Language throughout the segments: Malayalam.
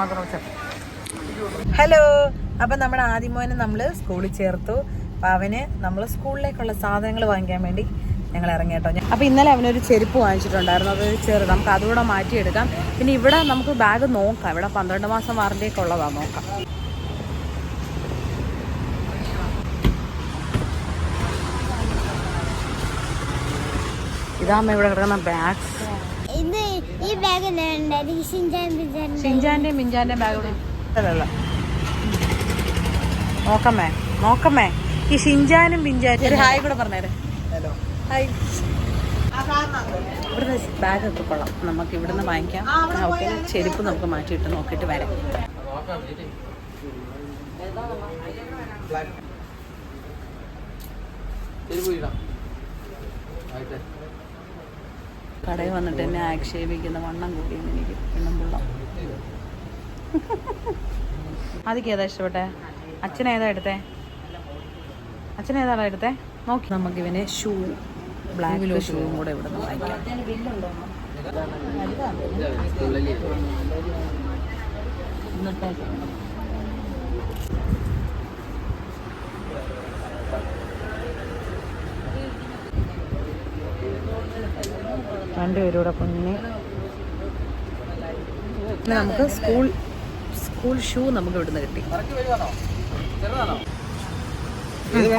മാത്രം ഹലോ അപ്പൊ നമ്മുടെ ആദ്യമോനെ നമ്മൾ സ്കൂളിൽ ചേർത്തു. അപ്പൊ അവന് നമ്മൾ സ്കൂളിലേക്കുള്ള സാധനങ്ങൾ വാങ്ങിക്കാൻ വേണ്ടി ഞങ്ങൾ ഇറങ്ങി കേട്ടോ അപ്പൊ ഇന്നലെ അവനൊരു ചെരുപ്പ് വാങ്ങിച്ചിട്ടുണ്ടായിരുന്നു. അത് ചെറുത്. നമുക്ക് അതുകൂടെ മാറ്റിയെടുക്കാം. പിന്നെ ഇവിടെ നമുക്ക് ബാഗ് നോക്കാം. ഇവിടെ പന്ത്രണ്ട് മാസം വാറണ്ടിയൊക്കെ ഉള്ളതാ. നോക്കാം. ഇതാമ്മ ഇവിടെ കിടക്കുന്ന ബാഗ് ഇത് ഈ ബാഗ് ഉണ്ടായിരുന്നു ഷിൻചാൻ പിഞ്ചാൻ ഷിൻജാന്റെയും മിഞ്ചാന്റെയും ബാഗ് അല്ലല്ല. നോക്കമ്മേ നോക്കമ്മേ. ഈ ഷിൻജാനും പിഞ്ചാനും ഒരു ഹായ് കൂടെ പറഞ്ഞേരെ. ഹായ്. ഇവിടുന്ന് ബാഗ് ഒക്കെ കൊള്ളാം. നമുക്ക് ഇവിടുന്ന് വാങ്ങിക്കാം. ഓക്കെ ചെരുപ്പ് നമുക്ക് മാറ്റിയിട്ട് നോക്കിയിട്ട് വരാം. കടയിൽ വന്നിട്ട് എന്നെ ആക്ഷേപിക്കുന്ന വണ്ണം കൂടിയെന്ന് എനിക്ക് പെണ്ണുമ്പുള്ള പിള്ള ആദ്യം ഏതാ ഇഷ്ടപ്പെട്ടെ? അച്ഛൻ ഏതാ എടുത്തേ? അച്ഛൻ ഏതാടാ എടുത്തേ? നോക്കി. നമുക്ക് ഇവനെ ഷൂ ബ്ലാക്ക് ഷൂവും കൂടെ ഇവിടെ നിന്ന് വാങ്ങിക്കാം രണ്ടുപേരും കൂടെ കുഞ്ഞ് നമുക്ക് സ്കൂൾ സ്കൂൾ ഷൂ നമുക്ക് ഇവിടുന്ന് കിട്ടി.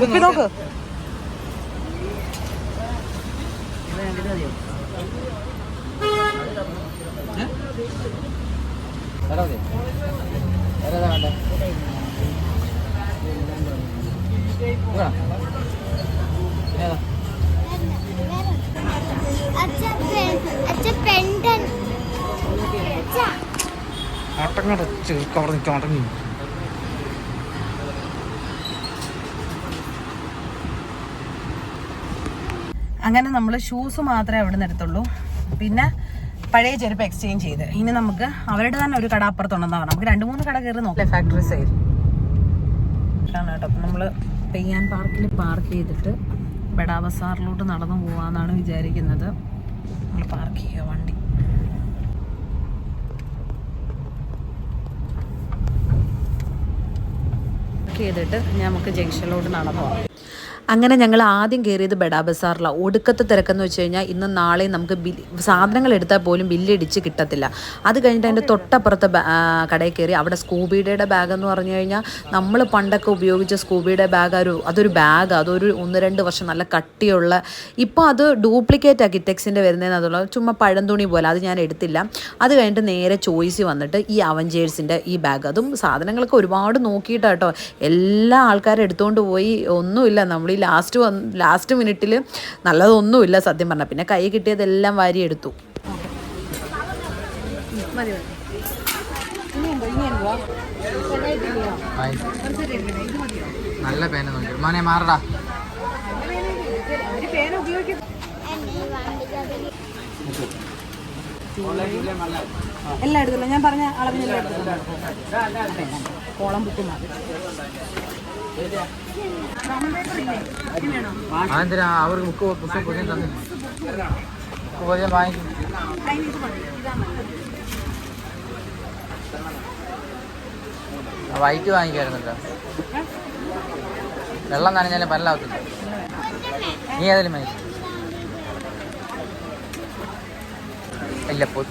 കുപ്പി നോക്ക്. അച്ഛ അട്ടങ്ങടച്ച് കവർന്ന് ചടങ്ങി അങ്ങനെ നമ്മൾ ഷൂസ് മാത്രമേ അവിടെ നിന്ന് എടുത്തുള്ളൂ. പിന്നെ പഴയ ചെരുപ്പ് എക്സ്ചേഞ്ച് ചെയ്ത്. ഇനി നമുക്ക് അവരുടെ തന്നെ ഒരു കട അപ്പുറത്തുണ്ടെന്നാ പറഞ്ഞു നമുക്ക് രണ്ട് മൂന്ന് കട കയറി നോക്കാം. ഫാക്ടറി സൈഡ് ആണ് കേട്ടോ. അപ്പം നമ്മൾ പെയ്യാൻ പാർക്കിൽ പാർക്ക് ചെയ്തിട്ട് ബഡാ ബസാറിലോട്ട് നടന്നു പോവാന്നാണ് വിചാരിക്കുന്നത്. നമ്മൾ പാർക്ക് ചെയ്യുക വണ്ടി. പാർക്ക് ചെയ്തിട്ട് നമുക്ക് ജംഗ്ഷനിലോട്ട് നടന്നു പോകാം അങ്ങനെ ഞങ്ങൾ ആദ്യം കയറിയത് ബഡാ ബസാറിലാണ് ഒടുക്കത്തെ തിരക്കെന്ന് വെച്ച് കഴിഞ്ഞാൽ ഇന്ന് നാളെ നമുക്ക് ബിൽ സാധനങ്ങൾ എടുത്താൽ പോലും ബില്ലടിച്ച് കിട്ടത്തില്ല. അത് കഴിഞ്ഞിട്ട് അതിന്റെ തൊട്ടപ്പുറത്തെ കടയിൽ കയറി അവിടെ സ്കൂബിയുടെ ബാഗ് എന്ന് പറഞ്ഞു കഴിഞ്ഞാൽ നമ്മൾ പണ്ടൊക്കെ ഉപയോഗിച്ച സ്കൂബിയുടെ ബാഗ് ഒരു അതൊരു ബാഗ് അതൊരു ഒന്ന് രണ്ട് വർഷം നല്ല കട്ടിയുള്ള ഇപ്പോൾ അത് ഡ്യൂപ്ലിക്കേറ്റ് ആക്കി ടെക്സിന്റെ വരുന്നതെന്ന് അതുള്ള ചുമ്മാ പഴംതുണി പോലെ അത് ഞാൻ എടുത്തില്ല. അത് കഴിഞ്ഞിട്ട് നേരെ ചോയ്സ് വന്നിട്ട് ഈ അവഞ്ചേഴ്സിന്റെ ഈ ബാഗ് അതും സാധനങ്ങളൊക്കെ ഒരുപാട് നോക്കിയിട്ടാട്ടോ. എല്ലാ ആൾക്കാരും എടുത്തുകൊണ്ട് പോയി. ഒന്നുമില്ല നമ്മൾ ഈ ലാസ്റ്റ് വന്ന് ലാസ്റ്റ് മിനിറ്റിൽ നല്ലതൊന്നുമില്ല സത്യം പറഞ്ഞാൽ പിന്നെ കൈ കിട്ടിയതെല്ലാം വാരി എടുത്തു നല്ല പേന നോക്കി. മോനെ മാറടാ. എല്ലാം എടുത്തില്ല. ഞാൻ പറഞ്ഞ അളവിനെല്ലാം കോളം ബുക്ക് അതെന്തിനാ അവർക്ക് ബുക്ക് പുസ്തകം പുതിയ തന്നില്ല ബുക്ക് പുതിയ വാങ്ങിക്കും. വൈറ്റ് വാങ്ങിക്കായിരുന്നല്ലോ. വെള്ളം നനഞ്ഞാലും പല്ലാവത്തില്ല. നീ ഏതായാലും മതി ഇല്ല പോ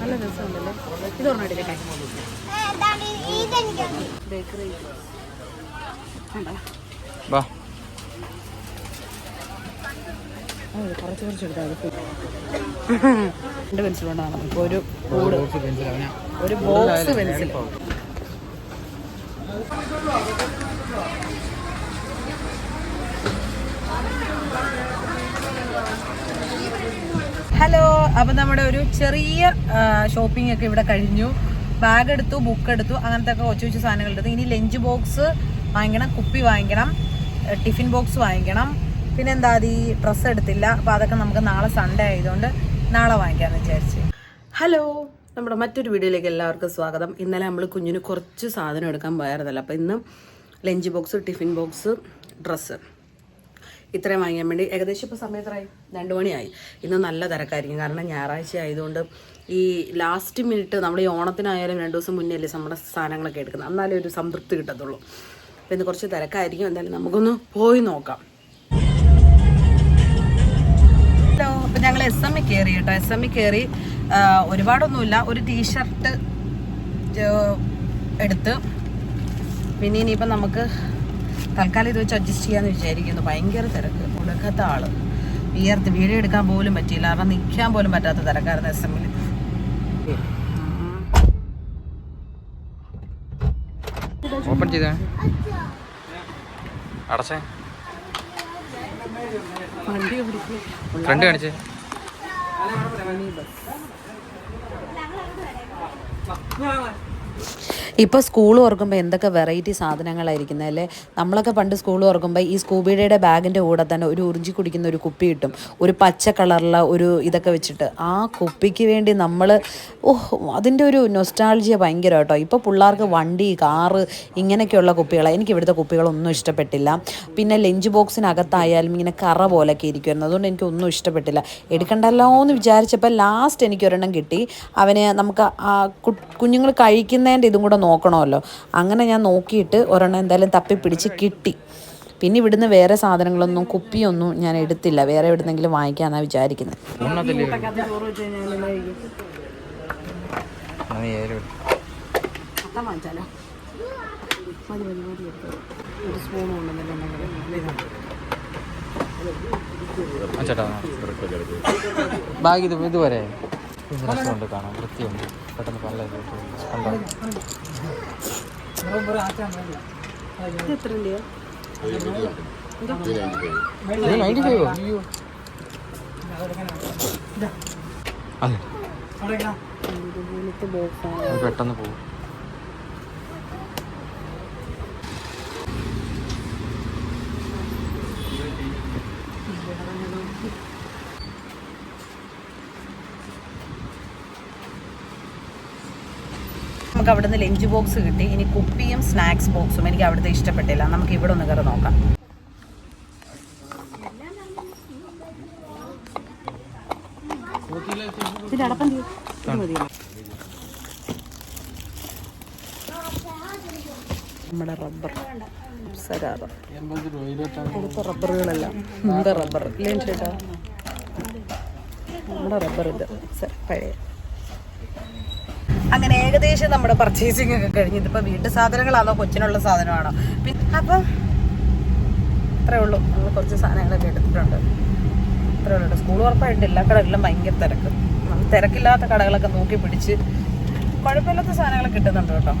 നല്ല രസമുണ്ടല്ലോ ഇത് ഒരെണ്ണം എടുക്കട്ടെ ബേക്കറി വാ. കുറച്ച് കുറച്ച് എടുത്താൽ രണ്ട് പെൻസിൽ കൊണ്ടാണ് ഇപ്പോൾ ഒരു കൂട്. ഒരു ബോക്സ് പെൻസിൽ ഹലോ അപ്പം നമ്മുടെ ഒരു ചെറിയ ഷോപ്പിംഗ് ഒക്കെ ഇവിടെ കഴിഞ്ഞു. ബാഗ് എടുത്തു ബുക്ക് എടുത്തു അങ്ങനത്തെ ഒക്കെ കൊച്ചു കൊച്ചു സാധനങ്ങൾ എടുത്തു. ഇനി ലഞ്ച് ബോക്സ് വാങ്ങിക്കണം കുപ്പി വാങ്ങിക്കണം ടിഫിൻ ബോക്സ് വാങ്ങിക്കണം. പിന്നെ എന്താ ഈ ഡ്രസ്സ് എടുത്തില്ല. അപ്പോൾ അതൊക്കെ നമുക്ക് നാളെ സൺഡേ ആയതുകൊണ്ട് നാളെ വാങ്ങിക്കാമെന്ന് വിചാരിച്ച്. ഹലോ നമ്മുടെ മറ്റൊരു വീഡിയോയിലേക്ക് എല്ലാവർക്കും സ്വാഗതം. ഇന്നലെ നമ്മൾ കുഞ്ഞിന് കുറച്ച് സാധനം എടുക്കാൻ പോയായിരുന്നല്ലോ. അപ്പോൾ ഇന്ന് lunch box tiffin box dress. ഇത്രയും വാങ്ങിക്കാൻ വേണ്ടി ഏകദേശം ഇപ്പോൾ സമയം എത്രയായി? രണ്ട് മണിയായി. ഇന്ന് നല്ല തിരക്കായിരിക്കും. കാരണം ഞായറാഴ്ച ആയതുകൊണ്ട് ഈ ലാസ്റ്റ് മിനിറ്റ് നമ്മൾ ഈ ഓണത്തിനായാലും രണ്ട് ദിവസം മുന്നേ അല്ലേ നമ്മുടെ സാധനങ്ങളൊക്കെ എടുക്കുന്നത്. എന്നാലേ ഒരു സംതൃപ്തി കിട്ടത്തുള്ളൂ. അപ്പോൾ ഇന്ന് കുറച്ച് തിരക്കായിരിക്കും. എന്തായാലും നമുക്കൊന്ന് പോയി നോക്കാം. ഇ കയറി കേട്ടോ എസ് എം ഇ കയറി ഒരുപാടൊന്നുമില്ല. ഒരു ടീഷർട്ട് എടുത്ത്. പിന്നെ ഇനിയിപ്പം നമുക്ക് തൽക്കാലം ഇത് വെച്ച് അഡ്ജസ്റ്റ് ചെയ്യാന്ന് വിചാരിക്കുന്നു. ഭയങ്കര തിരക്ക്. കൊടുക്കാത്ത ആൾ. വിയർത്ത്. വീഡിയോ എടുക്കാൻ പോലും പറ്റിയില്ല. കാരണം നിൽക്കാൻ പോലും പറ്റാത്ത തിരക്കായിരുന്നു എസ് എമ്മിൽ ഓപ്പൺ ചെയ്ത. അടച്ചേ. ഫ്രണ്ട് കാണിച്ചേ. മിനി ബസ് ഇപ്പോൾ സ്കൂൾ ഓർക്കുമ്പോൾ എന്തൊക്കെ വെറൈറ്റി സാധനങ്ങളായിരിക്കുന്നത് അല്ലേ? നമ്മളൊക്കെ പണ്ട് സ്കൂൾ ഓർക്കുമ്പോൾ ഈ സ്കൂബിയുടെ ബാഗിന്റെ കൂടെ തന്നെ ഒരു ഉറിഞ്ചി കുടിക്കുന്ന ഒരു കുപ്പി കിട്ടും. ഒരു പച്ച കളറുള്ള ഒരു ഇതൊക്കെ വെച്ചിട്ട്. ആ കുപ്പിക്ക് വേണ്ടി നമ്മൾ ഓഹ് അതിന്റെ ഒരു നൊസ്റ്റാൾജിയ ഭയങ്കര കേട്ടോ. ഇപ്പോൾ പിള്ളേർക്ക് വണ്ടി കാറ് ഇങ്ങനെയൊക്കെയുള്ള കുപ്പികളാണ് എനിക്ക് ഇവിടുത്തെ കുപ്പികളൊന്നും ഇഷ്ടപ്പെട്ടില്ല. പിന്നെ ലഞ്ച് ബോക്സിനകത്തായാലും ഇങ്ങനെ കറ പോലൊക്കെ ഇരിക്കുമായിരുന്നു അതുകൊണ്ട് എനിക്ക് ഒന്നും ഇഷ്ടപ്പെട്ടില്ല. എടുക്കണ്ടല്ലോ എന്ന് വിചാരിച്ചപ്പോൾ ലാസ്റ്റ് എനിക്ക് ഒരെണ്ണം കിട്ടി. അവന് നമുക്ക് കുഞ്ഞുങ്ങൾ കഴിക്കുന്നതിന്റെ ഇതും കൂടെ നോക്കണമല്ലോ. അങ്ങനെ ഞാൻ നോക്കിയിട്ട് ഒരെണ്ണം എന്തായാലും തപ്പിപ്പിടിച്ച് കിട്ടി. പിന്നെ ഇവിടുന്ന് വേറെ സാധനങ്ങളൊന്നും കുപ്പിയൊന്നും ഞാൻ എടുത്തില്ല. വേറെ എവിടുന്നെങ്കിലും വാങ്ങിക്കാന്നാണ് വിചാരിക്കുന്നത് ബാഗ് ഇത് ഇതുവരെ. രസമുണ്ട് കാണാൻ. വൃത്തിയുണ്ട്. പെട്ടെന്ന് രൂപയോ നയന്റി ഫൈവോ അയ്യോ. അതെ. അത് പെട്ടെന്ന് പോകും. നമുക്ക് അവിടെ നിന്ന് ലഞ്ച് ബോക്സ് കിട്ടി. ഇനി കുപ്പിയും സ്നാക്സ് ബോക്സും എനിക്ക് അവിടുത്തെ ഇഷ്ടപ്പെട്ടില്ല. നമുക്ക് ഇവിടെ ഒന്ന് കയറി നോക്കാം? നമ്മുടെ റബ്ബർ. അടുത്ത റബ്ബറുകളെല്ലാം. നമ്മുടെ റബ്ബർ. ഇല്ലേ ചേട്ടാ? നമ്മുടെ റബ്ബർ ഇത്. പഴയ. അങ്ങനെ ഏകദേശം നമ്മുടെ പർച്ചേസിംഗ് ഒക്കെ കഴിഞ്ഞ്. ഇതിപ്പോൾ വീട്ടു സാധനങ്ങളാണോ? കൊച്ചിനുള്ള സാധനമാണോ? പിന്നെ അപ്പം അത്രേ ഉള്ളൂ. നമ്മൾ കുറച്ച് സാധനങ്ങളൊക്കെ എടുത്തിട്ടുണ്ട്. അത്രേ ഉള്ളൂ. സ്കൂൾ ഉറപ്പായിട്ട് എല്ലാ കടകളിലും ഭയങ്കര തിരക്ക്. തിരക്കില്ലാത്ത കടകളൊക്കെ നോക്കി പിടിച്ച് കുഴപ്പമില്ലാത്ത സാധനങ്ങളൊക്കെ കിട്ടുന്നുണ്ട് കേട്ടോ.